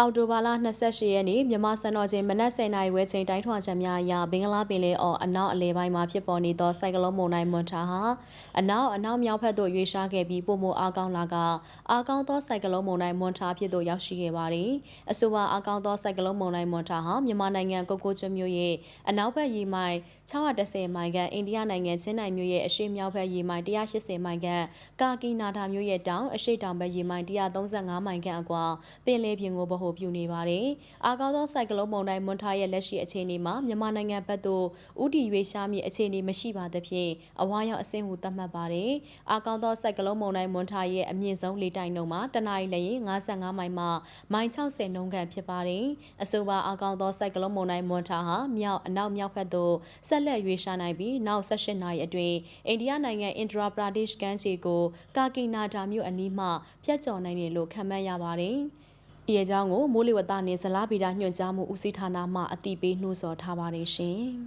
အောက်တိုဘာလ28ရက်နေ့မြန်မာစံတော်ချိန်မနက်10:00နာရီဝဲချိန်တိုင်းထွာချက်များအရဘင်္ဂလားပင်လယ်အော်အနောက်အလယ်ပိုင်းမှာဖြစ်ပေါ်နေသောစိုက်ကလုန်းမုန်တိုင်းမွန်ထာဟာအနောက်အနောက်မြောက်ဘက်သို့ရွေ့ရှားခဲ့ပြီးပုံမအားကောင်းလာကအားကောင်းသောစိုက်ကလုန်းမုန်တိုင်းမွန်ထာဖြစ်သို့ရောက်ရှိခဲ့ပါသည်။အဆိုပါအားကောင်းသောစိုက်ကလုန်းမုန်တိုင်းမွန်ထာဟာမြန်မာနိုင်ငံကိုကိုကျွန်းမြို့ရဲ့အနောက်ဘက်ရီမိုင်610မိုင်ခန့်အိန္ဒိယနိုင်ငံချင်းနိုင်မြို့ရဲ့အရှေ့မြောက်ဘက်ရီမိုင်180မိုင်ခန့်ကာကီနာဒါမြို့ရဲ့တောင်အရှေ့တောင်ဘက်ရီမိုင်135မိုင်ခန့်အကွာပင်လယ်ပြင်ကိုဗဟိုပြုနေပါတယ်။အားကောင်းသောစိုက်ကလုန်းမုန်တိုင်းမွန်ထာရဲ့လက်ရှိအခြေအနေမှာမြန်မာနိုင်ငံဘက်သို့ဥတီရွေရှားမြေအခြေအနေမရှိပါသဖြင့်အဝါရောက်အဆင့်ဟုသတ်မှတ်ပါတယ်။အားကောင်းသောစိုက်ကလုန်းမုန်တိုင်းမွန်ထာရဲ့အမြင့်ဆုံးလေတိုက်နှုန်းမှာတနအီလရင်55မိုင်မှမိုင်60နှုန်းခန့်ဖြစ်ပါတယ်။အဆိုပါအားကောင်းသောစိုက်ကလုန်းမုန်တိုင်းမွန်ထာဟာမြောက်အနောက်မြောက်ဘက်သို့ဆက်လက်ရွေရှားနိုင်ပြီးနောက်18နာရီအတွင်းအိန္ဒိယနိုင်ငံအင်ဒရာပရာဒေ့ရှ်ကမ်းခြေကိုကာကီနာဒါမြို့အနီးမှဖျက်ချော်နိုင်တယ်လို့ခန့်မှန်းရပါတယ်။ ဤအကြောင်းကိုမိုးလေဝသနှင့်ဇလားဗီဒညွှန်ကြားမှုဦးစီးဌာနမှအသိပေးနှိုးဆော်ထားပါတယ်ရှင်။